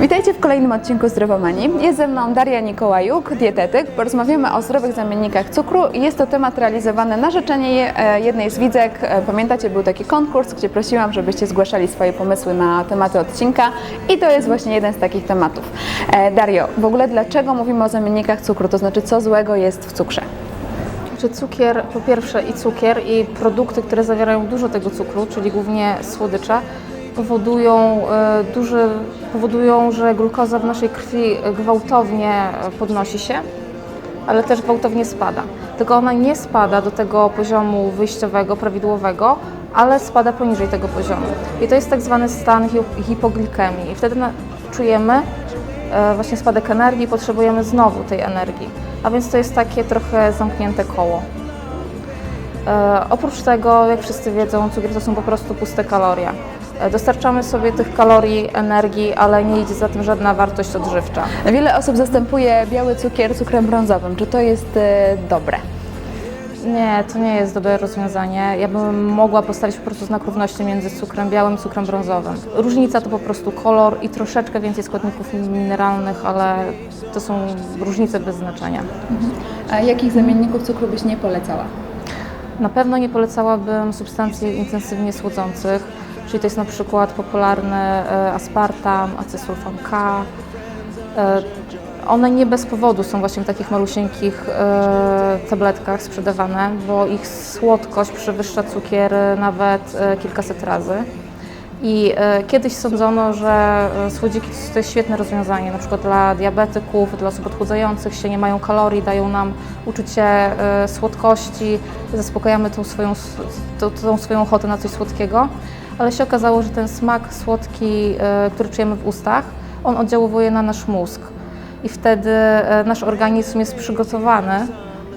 Witajcie w kolejnym odcinku Zdrowomanii. Jest ze mną Daria Nikołajuk, dietetyk. Porozmawiamy o zdrowych zamiennikach cukru. Jest to temat realizowany na życzenie e, jednej z widzek. E, Pamiętacie, był taki konkurs, gdzie prosiłam, żebyście zgłaszali swoje pomysły na tematy odcinka i to jest właśnie jeden z takich tematów. E, Dario, w ogóle dlaczego mówimy o zamiennikach cukru? To znaczy, co złego jest w cukrze? Że cukier, po pierwsze i cukier i produkty, które zawierają dużo tego cukru, czyli głównie słodycze, powodują, e, duży, powodują, że glukoza w naszej krwi gwałtownie podnosi się, ale też gwałtownie spada. Tylko ona nie spada do tego poziomu wyjściowego, prawidłowego, ale spada poniżej tego poziomu. I to jest tak zwany stan hi- hipoglikemii. I wtedy czujemy e, właśnie spadek energii potrzebujemy znowu tej energii. A więc to jest takie trochę zamknięte koło. E, oprócz tego, jak wszyscy wiedzą, cukier to są po prostu puste kalorie. Dostarczamy sobie tych kalorii, energii, ale nie idzie za tym żadna wartość odżywcza. Wiele osób zastępuje biały cukier cukrem brązowym. Czy to jest e, dobre? Nie, to nie jest dobre rozwiązanie. Ja bym mogła postawić po prostu znak równości między cukrem białym i cukrem brązowym. Różnica to po prostu kolor i troszeczkę więcej składników mineralnych, ale to są różnice bez znaczenia. A jakich zamienników cukru byś nie polecała? Na pewno nie polecałabym substancji intensywnie słodzących, czyli to jest na przykład popularny e, aspartam, acesulfam K. E, One nie bez powodu są właśnie w takich malusieńkich e, tabletkach sprzedawane, bo ich słodkość przewyższa cukier nawet kilkaset razy. I kiedyś sądzono, że słodziki to jest świetne rozwiązanie, na przykład dla diabetyków, dla osób odchudzających się, nie mają kalorii, dają nam uczucie słodkości, zaspokajamy tą swoją, tą, tą swoją ochotę na coś słodkiego, ale się okazało, że ten smak słodki, e, który czujemy w ustach, on oddziałuje na nasz mózg i wtedy e, nasz organizm jest przygotowany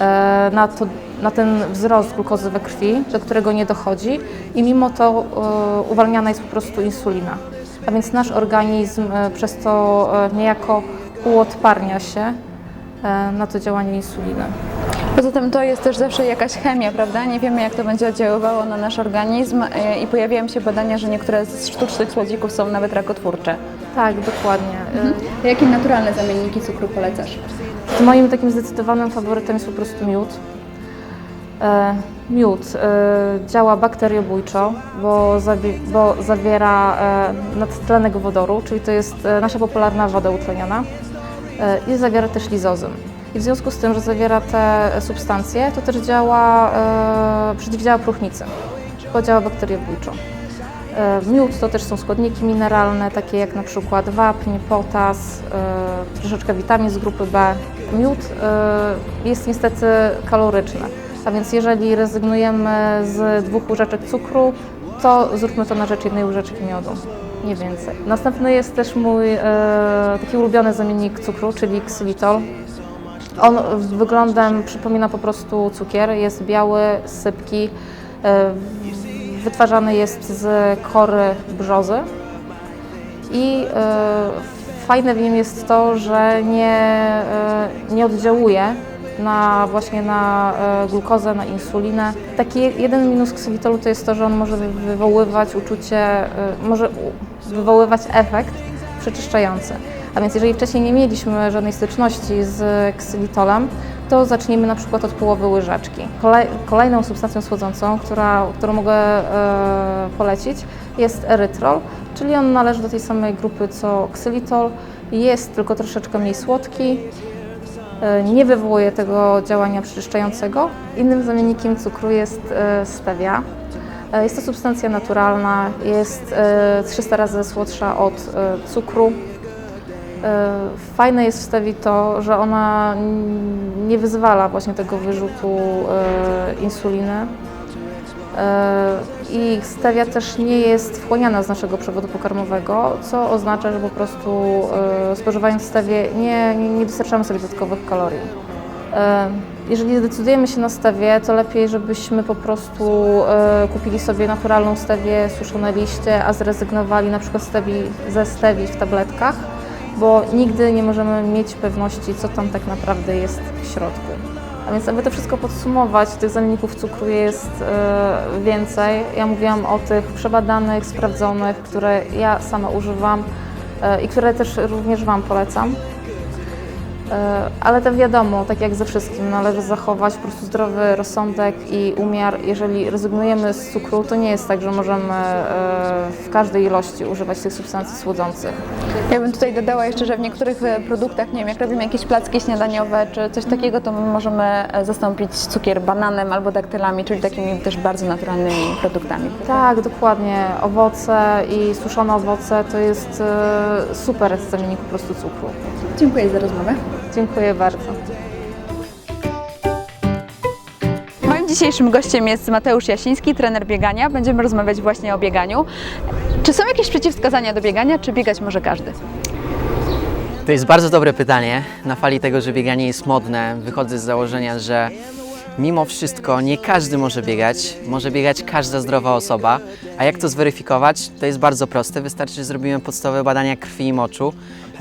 e, na, to, na ten wzrost glukozy we krwi, do którego nie dochodzi i mimo to uwalniana jest po prostu insulina. A więc nasz organizm przez to niejako uodparnia się na to działanie insuliny. Poza tym to jest też zawsze jakaś chemia, prawda? Nie wiemy, jak to będzie oddziaływało na nasz organizm e, i pojawiają się badania, że niektóre z sztucznych słodzików są nawet rakotwórcze. Tak, dokładnie. E, Jakie naturalne zamienniki cukru polecasz? Moim takim zdecydowanym faworytem jest po prostu miód. E, Miód działa bakteriobójczo, bo, bo zawiera nadtlenek wodoru, czyli to jest nasza popularna woda utleniona i zawiera też lizozym. I w związku z tym, że zawiera te substancje, to też działa, e, przeciwdziała próchnicy, bo działa bakteriobójczo. E, Miód to też są składniki mineralne, takie jak na przykład wapń, potas, e, troszeczkę witamin z grupy B. Miód e, jest niestety kaloryczny, a więc jeżeli rezygnujemy z dwóch łyżeczek cukru, to zróbmy to na rzecz jednej łyżeczki miodu, nie więcej. Następny jest też mój e, taki ulubiony zamiennik cukru, czyli ksylitol. On wyglądem przypomina po prostu cukier, jest biały, sypki, e, wytwarzany jest z kory brzozy i e, fajne w nim jest to, że nie, e, nie oddziałuje na właśnie na glukozę, na insulinę. Taki jeden minus ksylitolu to jest to, że on może wy- wywoływać uczucie, może wywoływać efekt przeczyszczający. A więc jeżeli wcześniej nie mieliśmy żadnej styczności z ksylitolem, to zacznijmy na przykład od połowy łyżeczki. Kolej, kolejną substancją słodzącą, która, którą mogę e, polecić, jest erytrol, czyli on należy do tej samej grupy co ksylitol, jest tylko troszeczkę mniej słodki, e, nie wywołuje tego działania przeczyszczającego. Innym zamiennikiem cukru jest e, stevia. Jest to substancja naturalna, jest e, 300 razy słodsza od cukru. E, Fajne jest w stewi to, że ona nie wyzwala właśnie tego wyrzutu e, insuliny. E, I stevia też nie jest wchłaniana z naszego przewodu pokarmowego, co oznacza, że po prostu spożywając stewię nie, nie, dostarczamy sobie dodatkowych kalorii. Jeżeli zdecydujemy się na stewię, to lepiej, żebyśmy po prostu kupili sobie naturalną stewię, suszone liście, a zrezygnowali na przykład stewi, ze stewi w tabletkach, bo nigdy nie możemy mieć pewności, co tam tak naprawdę jest w środku. A więc aby to wszystko podsumować, tych zamienników cukru jest e, więcej. Ja mówiłam o tych przebadanych, sprawdzonych, które ja sama używam e, i które też również Wam polecam. E, Ale to wiadomo, tak jak ze wszystkim, należy zachować po prostu zdrowy rozsądek i umiar. Jeżeli rezygnujemy z cukru, to nie jest tak, że możemy e, w każdej ilości używać tych substancji słodzących. Ja bym tutaj dodała jeszcze, że w niektórych e, produktach, nie wiem, jak robimy jakieś placki śniadaniowe czy coś takiego, to my możemy zastąpić cukier bananem albo daktylami, czyli takimi też bardzo naturalnymi produktami. Tak, dokładnie. Owoce i suszone owoce to jest super zamiennik po prostu cukru. Dziękuję za rozmowę. Dziękuję bardzo. Moim dzisiejszym gościem jest Mateusz Jasiński, trener biegania. Będziemy rozmawiać właśnie o bieganiu. Czy są jakieś przeciwwskazania do biegania, czy biegać może każdy? To jest bardzo dobre pytanie. Na fali tego, że bieganie jest modne, wychodzę z założenia, że mimo wszystko nie każdy może biegać. Może biegać każda zdrowa osoba. A jak to zweryfikować? To jest bardzo proste. Wystarczy, że zrobimy podstawowe badania krwi i moczu,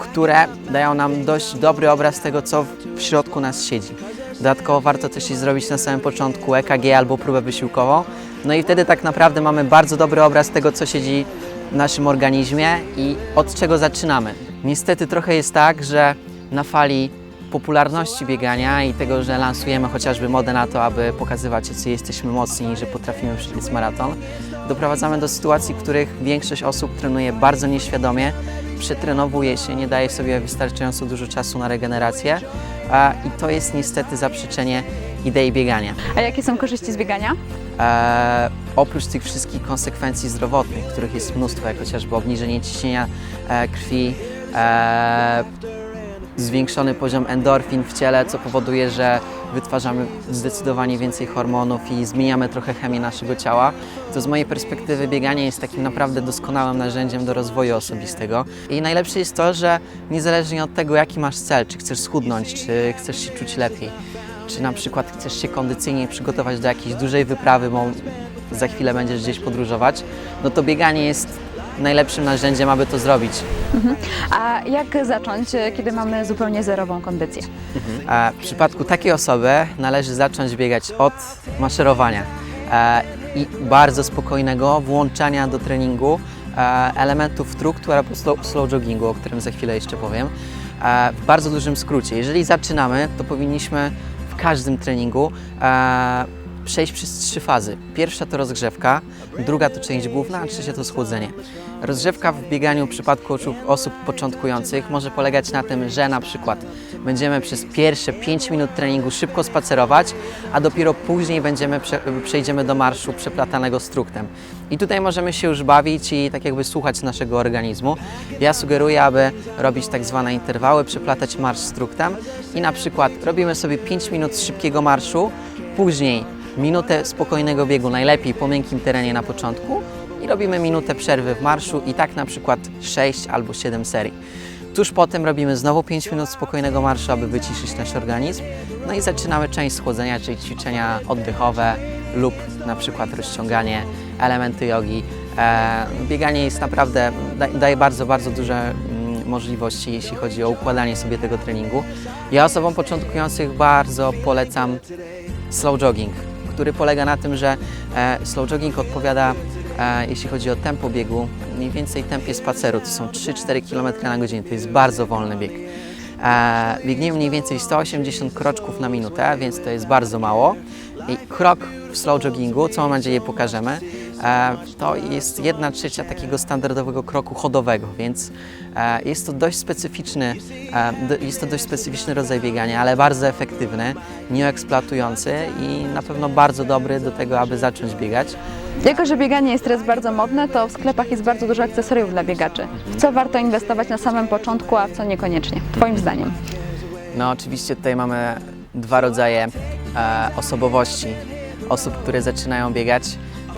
które dają nam dość dobry obraz tego, co w środku nas siedzi. Dodatkowo warto też zrobić na samym początku EKG albo próbę wysiłkową. No i wtedy tak naprawdę mamy bardzo dobry obraz tego, co siedzi w naszym organizmie i od czego zaczynamy. Niestety trochę jest tak, że na fali popularności biegania i tego, że lansujemy chociażby modę na to, aby pokazywać, jacy jesteśmy mocni i że potrafimy przebiec maraton, doprowadzamy do sytuacji, w których większość osób trenuje bardzo nieświadomie, przetrenowuje się, nie daje sobie wystarczająco dużo czasu na regenerację a, i to jest niestety zaprzeczenie idei biegania. A jakie są korzyści z biegania? E, oprócz tych wszystkich konsekwencji zdrowotnych, których jest mnóstwo, jak chociażby obniżenie ciśnienia e, krwi, e, zwiększony poziom endorfin w ciele, co powoduje, że wytwarzamy zdecydowanie więcej hormonów i zmieniamy trochę chemię naszego ciała, to z mojej perspektywy bieganie jest takim naprawdę doskonałym narzędziem do rozwoju osobistego. I najlepsze jest to, że niezależnie od tego, jaki masz cel, czy chcesz schudnąć, czy chcesz się czuć lepiej, czy na przykład chcesz się kondycyjnie przygotować do jakiejś dużej wyprawy, bo za chwilę będziesz gdzieś podróżować, no to bieganie jest najlepszym narzędziem, aby to zrobić. A jak zacząć, kiedy mamy zupełnie zerową kondycję? E, W przypadku takiej osoby należy zacząć biegać od maszerowania e, i bardzo spokojnego włączania do treningu e, elementów struktur albo slow, slow joggingu, o którym za chwilę jeszcze powiem. E, W bardzo dużym skrócie. Jeżeli zaczynamy, to powinniśmy w każdym treningu e, przejść przez trzy fazy. Pierwsza to rozgrzewka, druga to część główna, a trzecia to schłodzenie. Rozgrzewka w bieganiu w przypadku osób- początkujących może polegać na tym, że na przykład będziemy przez pierwsze 5 minut treningu szybko spacerować, a dopiero później będziemy prze, przejdziemy do marszu przeplatanego struktem. I tutaj możemy się już bawić i tak jakby słuchać naszego organizmu. Ja sugeruję, aby robić tak zwane interwały, przeplatać marsz struktem i na przykład robimy sobie 5 minut szybkiego marszu, później minutę spokojnego biegu, najlepiej po miękkim terenie na początku i robimy minutę przerwy w marszu i tak na przykład 6 albo 7 serii. Tuż potem robimy znowu 5 minut spokojnego marszu, aby wyciszyć nasz organizm. No i zaczynamy część schłodzenia, czyli ćwiczenia oddechowe lub na przykład rozciąganie, elementy jogi. E, bieganie jest naprawdę, da, daje bardzo, bardzo duże mm, możliwości, jeśli chodzi o układanie sobie tego treningu. Ja osobom początkujących bardzo polecam slow jogging, który polega na tym, że e, slow jogging odpowiada, e, jeśli chodzi o tempo biegu, mniej więcej tempie spaceru, to są 3-4 km na godzinę, to jest bardzo wolny bieg. E, biegniemy mniej więcej 180 kroczków na minutę, więc to jest bardzo mało. I krok w slow joggingu, co mam nadzieję pokażemy, to jest 1 trzecia takiego standardowego kroku chodowego, więc e, jest to dość specyficzny, e, jest to dość specyficzny rodzaj biegania, ale bardzo efektywny, nieeksploatujący i na pewno bardzo dobry do tego, aby zacząć biegać. Jako, że bieganie jest teraz bardzo modne, to w sklepach jest bardzo dużo akcesoriów dla biegaczy. W co warto inwestować na samym początku, a w co niekoniecznie? Twoim zdaniem. No oczywiście tutaj mamy dwa rodzaje e, osobowości osób, które zaczynają biegać.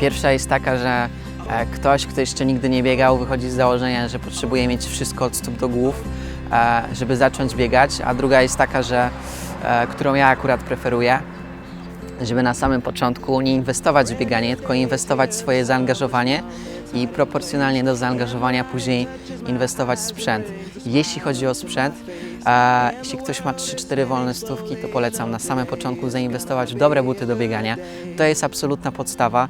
Pierwsza jest taka, że e, ktoś, kto jeszcze nigdy nie biegał, wychodzi z założenia, że potrzebuje mieć wszystko od stóp do głów, e, żeby zacząć biegać, a druga jest taka, że, e, którą ja akurat preferuję, żeby na samym początku nie inwestować w bieganie, tylko inwestować w swoje zaangażowanie i proporcjonalnie do zaangażowania później inwestować w sprzęt. Jeśli chodzi o sprzęt, e, jeśli ktoś ma 3-4 wolne stówki, to polecam na samym początku zainwestować w dobre buty do biegania. To jest absolutna podstawa.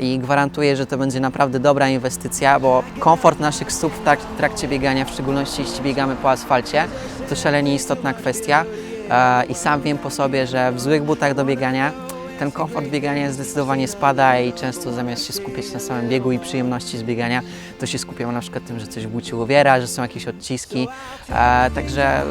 i gwarantuję, że to będzie naprawdę dobra inwestycja, bo komfort naszych stóp w trak- trakcie biegania, w szczególności jeśli biegamy po asfalcie, to szalenie istotna kwestia e, i sam wiem po sobie, że w złych butach do biegania ten komfort biegania zdecydowanie spada i często zamiast się skupiać na samym biegu i przyjemności z biegania, to się skupiam na przykład tym, że coś w buciu uwiera, że są jakieś odciski, e, także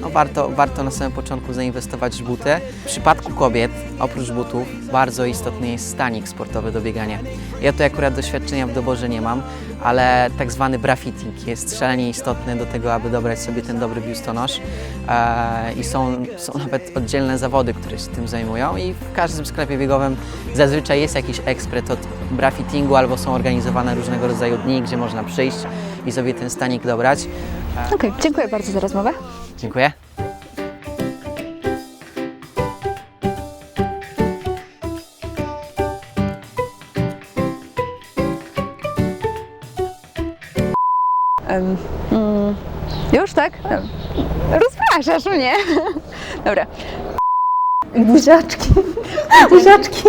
no warto, warto na samym początku zainwestować w buty. W przypadku kobiet, oprócz butów, bardzo istotny jest stanik sportowy do biegania. Ja tu akurat doświadczenia w doborze nie mam, ale tak zwany bra fitting jest szalenie istotny do tego, aby dobrać sobie ten dobry biustonosz e, i są, są nawet oddzielne zawody, które się tym zajmują i w każdym sklepie biegowym zazwyczaj jest jakiś ekspert od bra fittingu albo są organizowane różnego rodzaju dni, gdzie można przyjść i sobie ten stanik dobrać. Okej, dziękuję bardzo za rozmowę. Dziękuję. Em, mm, już tak? Rozpraszasz mnie. Dobra. Buziaczki. Buziaczki.